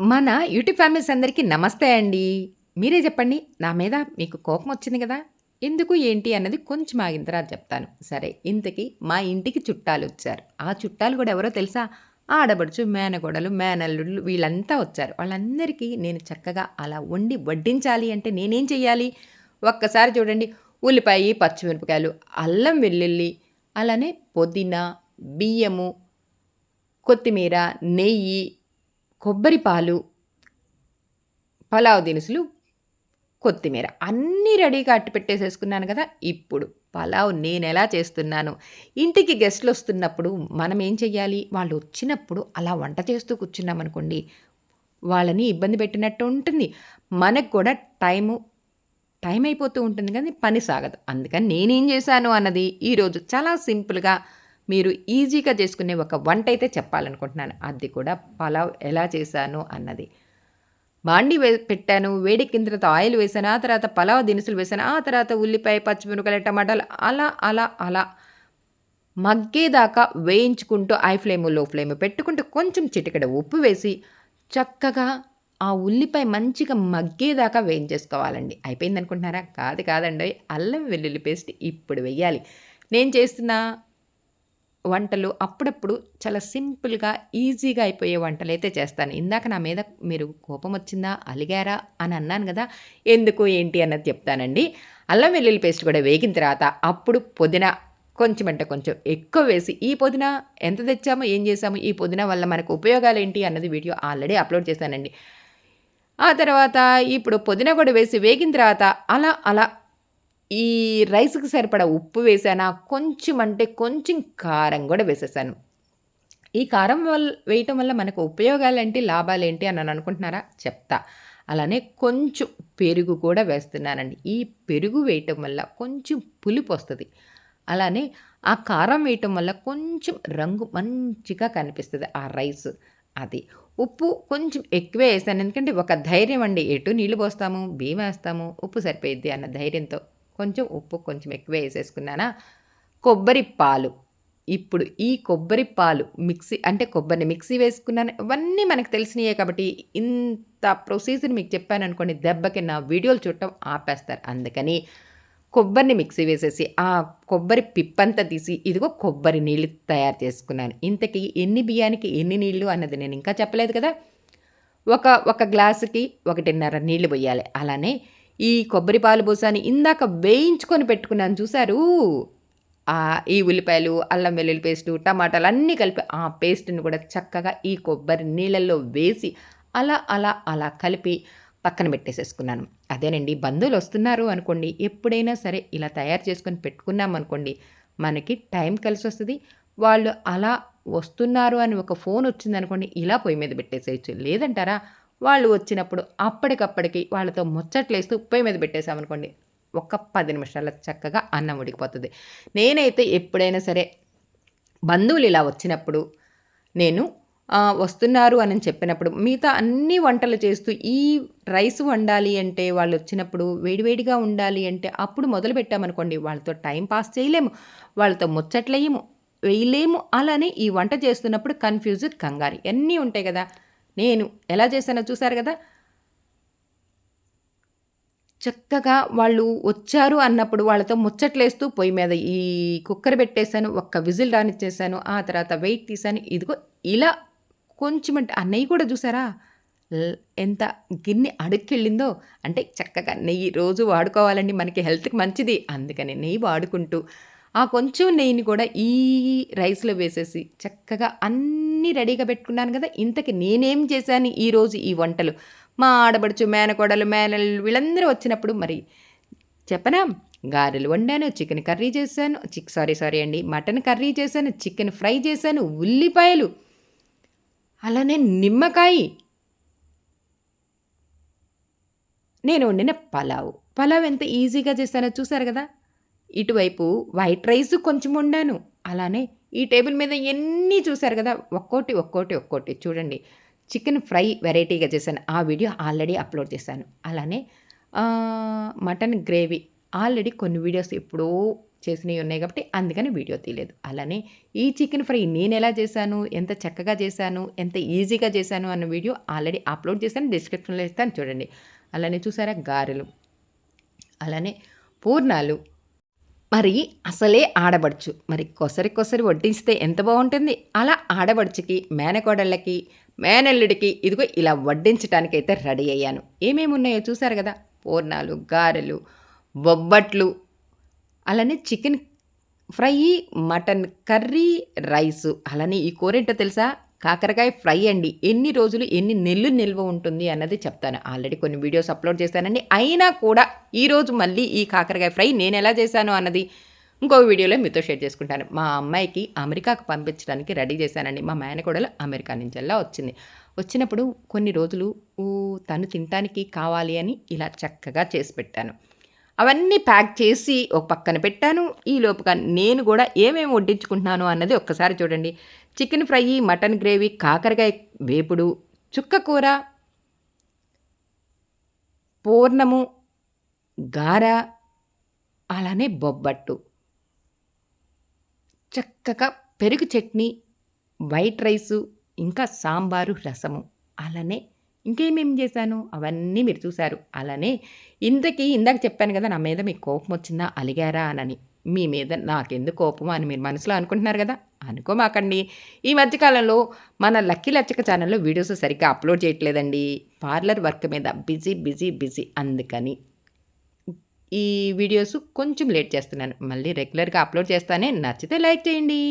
మన YouTube families అందరికీ నమస్తే అండి. మీరే చెప్పండి. నా మీద మీకు కోపం వచ్చింది కదా ఎందుకు, ఏంటి అన్నది కొంచెం ఆగిన తర్వాత చెప్తాను. సరే ఇంతకీ మా ఇంటికి చుట్టాలు వచ్చారు ఆ చుట్టాలు కూడా ఎవరో తెలుసా? ఆడబడుచు మేనగోడలు మేనల్లుళ్ళు వీళ్ళంతా వచ్చారు. వాళ్ళందరికీ నేను చక్కగా అలా వండి వడ్డించాలి అంటే నేనేం చెయ్యాలి? ఒక్కసారి చూడండి ఉల్లిపాయ పచ్చిమిరపకాయలు, అల్లం వెల్లుల్లి, అలానే పుదీనా, బియ్యము, కొత్తిమీర, నెయ్యి, కొబ్బరి పాలు, పలావ్ దినుసులు, కొత్తిమీర అన్నీ రెడీగా అట్టు పెట్టేసేసుకున్నాను కదా! ఇప్పుడు పలావ్ నేను ఎలా చేస్తున్నాను? ఇంటికి గెస్ట్లు వస్తున్నప్పుడు మనం ఏం చెయ్యాలి? వాళ్ళొచ్చినప్పుడు అలా వంట చేస్తూ కూర్చున్నామనుకోండి, వాళ్ళని ఇబ్బంది పెట్టినట్టు ఉంటుంది. మనకు కూడా టైము టైం అయిపోతూ ఉంటుంది కానీ పని సాగదు. అందుకని నేనేం చేశాను అన్నది ఈరోజు చాలా సింపుల్‌గా మీరు ఈజీగా చేసుకునే ఒక వంట అయితే చెప్పాలనుకుంటున్నాను. అది కూడా పలావ్ ఎలా చేశాను అన్నది. బాండి వే పెట్టాను. వేడెక్కిన తర్వాత ఆయిల్ వేసాను ఆ తర్వాత పలావ్ దినుసులు వేసాను ఆ తర్వాత ఉల్లిపాయ, పచ్చిమిరపకాయలు, టమాటాలు అలా, అలా, అలా మగ్గేదాకా వేయించుకుంటూ ఐ ఫ్లేము, లో ఫ్లేము పెట్టుకుంటూ కొంచెం చిటికడ ఉప్పు వేసి చక్కగా ఆ ఉల్లిపాయ మంచిగా మగ్గేదాకా వేయించేసుకోవాలండి. అయిపోయింది అనుకుంటున్నారా కాదు కాదండి అల్లం వెల్లుల్లి పేస్ట్ ఇప్పుడు వెయ్యాలి. నేను చేస్తున్న వంటలు అప్పుడప్పుడు చాలా సింపుల్‌గా, ఈజీగా అయిపోయే వంటలైతే చేస్తాను. ఇందాక నా మీద మీరు కోపం వచ్చిందా అలిగారా? అని అన్నాను కదా ఎందుకు, ఏంటి అన్నది చెప్తానండి. అల్లం వెల్లుల్లి పేస్ట్ కూడా వేగిన తర్వాత అప్పుడు పుదీనా కొంచెం అంటే కొంచెం ఎక్కువ వేసి ఈ పుదీనా ఎంత తెచ్చామో, ఏం చేసాము ఈ పుదీనా వల్ల మనకు ఉపయోగాలు ఏంటి అన్నది వీడియో ఆల్రెడీ అప్‌లోడ్ చేశానండి. ఆ తర్వాత ఇప్పుడు పుదీనా కూడా వేసి వేగిన తర్వాత అలా, అలా ఈ రైస్‌కి సరిపడా ఉప్పు వేసానా కొంచెం అంటే కొంచెం కారం కూడా వేసేసాను ఈ కారం వల్ల వేయటం వల్ల మనకు ఉపయోగాలేంటి, లాభాలేంటి అని అనుకుంటున్నారా? చెప్తా. అలానే కొంచెం పెరుగు కూడా వేస్తున్నానండి. ఈ పెరుగు వేయటం వల్ల కొంచెం పులుపు వస్తుంది అలానే ఆ కారం వేయటం వల్ల కొంచెం రంగు మంచిగా కనిపిస్తుంది ఆ రైస్. అది. ఉప్పు కొంచెం ఎక్కువే వేసాను ఎందుకంటే ఒక ధైర్యం అండి. ఎటు నీళ్ళు పోస్తాము, బియ్యం వేస్తాము ఉప్పు సరిపోయిద్ది అన్న ధైర్యంతో కొంచెం ఉప్పు కొంచెం ఎక్కువ వేసేసుకున్నానా కొబ్బరి పాలు. ఇప్పుడు ఈ కొబ్బరి పాలు మిక్సీ అంటే కొబ్బరిని మిక్సీ వేసుకున్నాను. ఇవన్నీ మనకు తెలిసినయే కాబట్టి ఇంత ప్రొసీజర్ మీకు చెప్పాను అనుకోండి దెబ్బకి నా వీడియోలు చూడటం ఆపేస్తారు. అందుకని కొబ్బరిని మిక్సీ వేసేసి, ఆ కొబ్బరి పిప్పంతా తీసి ఇదిగో కొబ్బరి నీళ్ళు తయారు చేసుకున్నాను. ఇంతకీ ఎన్ని బియ్యానికి ఎన్ని నీళ్ళు అన్నది నేను ఇంకా చెప్పలేదు కదా! ఒక ఒక గ్లాసుకి ఒకటిన్నర నీళ్ళు పోయాలి అలానే ఈ కొబ్బరి పాలు పోసాను. ఇందాక వేయించుకొని పెట్టుకున్నాను చూశారు ఈ ఉల్లిపాయలు, అల్లం వెల్లుల్లి పేస్టు, టమాటాలు అన్నీ కలిపి ఆ పేస్ట్‌ని కూడా చక్కగా ఈ కొబ్బరి నీళ్ళల్లో వేసి అలా, అలా, అలా కలిపి పక్కన పెట్టేసేసుకున్నాను. అదేనండి బంధువులు వస్తున్నారు అనుకోండి, ఎప్పుడైనా సరే ఇలా తయారు చేసుకొని పెట్టుకున్నామనుకోండి, మనకి టైం కలిసొస్తది. వాళ్ళు అలా వస్తున్నారు అని ఒక ఫోన్ వచ్చిందనుకోండి ఇలా పొయ్యి మీద పెట్టేసేయచ్చు లేదంటారా? వాళ్ళు వచ్చినప్పుడు అప్పటికప్పటికి వాళ్ళతో ముచ్చట్లేస్తూ పొయ్యి మీద పెట్టేసామనుకోండి, ఒక పది నిమిషాల్లో చక్కగా అన్నం ఉడికిపోతుంది నేనైతే ఎప్పుడైనా సరే బంధువులు ఇలా వచ్చినప్పుడు నేను వస్తున్నారు అని చెప్పినప్పుడు మిగతా అన్ని వంటలు చేస్తూ ఈ రైస్ వండాలి అంటే వాళ్ళు వచ్చినప్పుడు వేడివేడిగా ఉండాలి అంటే అప్పుడు మొదలుపెట్టామనుకోండి, వాళ్ళతో టైం పాస్ చేయలేము. వాళ్ళతో ముచ్చట్లేయము వేయలేము. అలానే ఈ వంట చేస్తున్నప్పుడు కన్‌ఫ్యూజ్, కంగారు అన్నీ ఉంటాయి కదా నేను ఎలా చేశానో చూశారు కదా చక్కగా వాళ్ళు వచ్చారు అన్నప్పుడు వాళ్ళతో ముచ్చట్లేస్తూ పొయ్యి మీద ఈ కుక్కర్ పెట్టేశాను. ఒక్క విజిల్ రానిచ్చేసాను ఆ తర్వాత వెయిట్ తీశాను. ఇదిగో ఇలా కొంచెం అంటే ఆ నెయ్యి కూడా చూసారా? ఎంత గిన్నె అడుక్కెళ్ళిందో. అంటే చక్కగా నెయ్యి రోజు వాడుకోవాలండి. మనకి హెల్త్‌కి మంచిది. అందుకని నెయ్యి వాడుకుంటూ ఆ కొంచెం నెయ్యిని కూడా ఈ రైస్‌లో వేసేసి చక్కగా అన్ని రెడీగా పెట్టుకున్నాను కదా ఇంతకి నేనేం చేశాను ఈరోజు ఈ వంటలు? మా ఆడబడుచు మేనకోడలు, మేనలు వీళ్ళందరూ వచ్చినప్పుడు మరి చెప్పనా? గారెలు వండాను, చికెన్ కర్రీ చేశాను. చిక్ సారీ సారీ అండి. మటన్ కర్రీ చేశాను, చికెన్ ఫ్రై చేశాను, ఉల్లిపాయలు, అలానే నిమ్మకాయి. నేను వండిన పలావు. పలావ్ ఎంత ఈజీగా చేశానో చూసారు కదా ఇటువైపు వైట్ రైస్ కొంచెం వండాను. అలానే ఈ టేబుల్ మీద ఎన్ని చూశారు కదా? ఒక్కోటి, ఒక్కోటి, ఒక్కోటి. చూడండి. చికెన్ ఫ్రై వెరైటీగా చేశాను. ఆ వీడియో ఆల్రెడీ అప్‌లోడ్ చేశాను. అలానే మటన్ గ్రేవీ ఆల్రెడీ కొన్ని వీడియోస్ ఎప్పుడో చేసినవి ఉన్నాయి కాబట్టి అందుకని వీడియో తీయలేదు. అలానే ఈ చికెన్ ఫ్రై నేను ఎలా చేశాను? ఎంత చక్కగా చేశాను? ఎంత ఈజీగా చేశాను? అన్న వీడియో ఆల్రెడీ అప్లోడ్ చేశాను. డిస్క్రిప్షన్లో ఇస్తాను చూడండి. అలానే చూసారా? గారెలు. అలానే పూర్ణాలు. మరి అసలే ఆడబడుచు. మరి కొసరి కొసరి వడ్డిస్తే ఎంత బాగుంటుంది? అలా ఆడబడుచుకి మేనకోడళ్ళకి మేనల్లుడికి ఇదిగో ఇలా వడ్డించడానికి అయితే రెడీ అయ్యాను. ఏమేమి ఉన్నాయో చూసారు కదా? పూర్ణాలు గారెలు బొబ్బట్లు అలానే chicken fry mutton curry rice. అలానే ఈ కూర ఏంటో తెలుసా? కాకరకాయ ఫ్రై అండి. ఎన్ని రోజులు ఎన్ని నెల్లు నిల్వ ఉంటుంది అన్నది చెప్తాను. ఆల్రెడీ కొన్ని వీడియోస్ అప్లోడ్ చేశానండి. అయినా కూడా ఈరోజు మళ్ళీ ఈ కాకరకాయ ఫ్రై నేను ఎలా చేశాను అన్నది ఇంకో వీడియోలో మీతో షేర్ చేసుకుంటాను. మా అమ్మాయికి అమెరికాకు పంపించడానికి రెడీ చేశానండి. మా మేనకోడలు అమెరికా నుంచి అలా వచ్చింది. వచ్చినప్పుడు కొన్ని రోజులు తను తినటానికి కావాలి అని ఇలా చక్కగా చేసి పెట్టాను. అవన్నీ ప్యాక్ చేసి ఒక పక్కన పెట్టాను. ఈ లోపుగా నేను కూడా ఏమేమి వడ్డించుకుంటున్నాను అన్నది ఒక్కసారి చూడండి. చికెన్ ఫ్రై మటన్ గ్రేవీ కాకరకాయ వేపుడు చుక్క కూర పూర్ణము గార అలానే బొబ్బట్టు. చక్కగా పెరుగు చట్నీ వైట్ రైసు ఇంకా సాంబారు రసము అలానే ఇంకేమేమి చేశాను? అవన్నీ మీరు చూశారు. అలానే ఇంతకీ ఇందాక చెప్పాను కదా నా మీద మీకు కోపం వచ్చిందా అలిగారా అనని. మీ మీద నాకెందుకు కోపం అని మీరు మనసులో అనుకుంటున్నారు కదా. అనుకోమాకండి. ఈ మధ్యకాలంలో మన లక్కీ లచ్చక ఛానల్లో వీడియోస్ సరిగ్గా అప్లోడ్ చేయట్లేదండి. పార్లర్ వర్క్ మీద బిజీ బిజీ బిజీ అందుకని ఈ వీడియోస్ కొంచెం లేట్ చేస్తున్నాను. మళ్ళీ రెగ్యులర్గా అప్లోడ్ చేస్తానే నచ్చితే లైక్ చేయండి.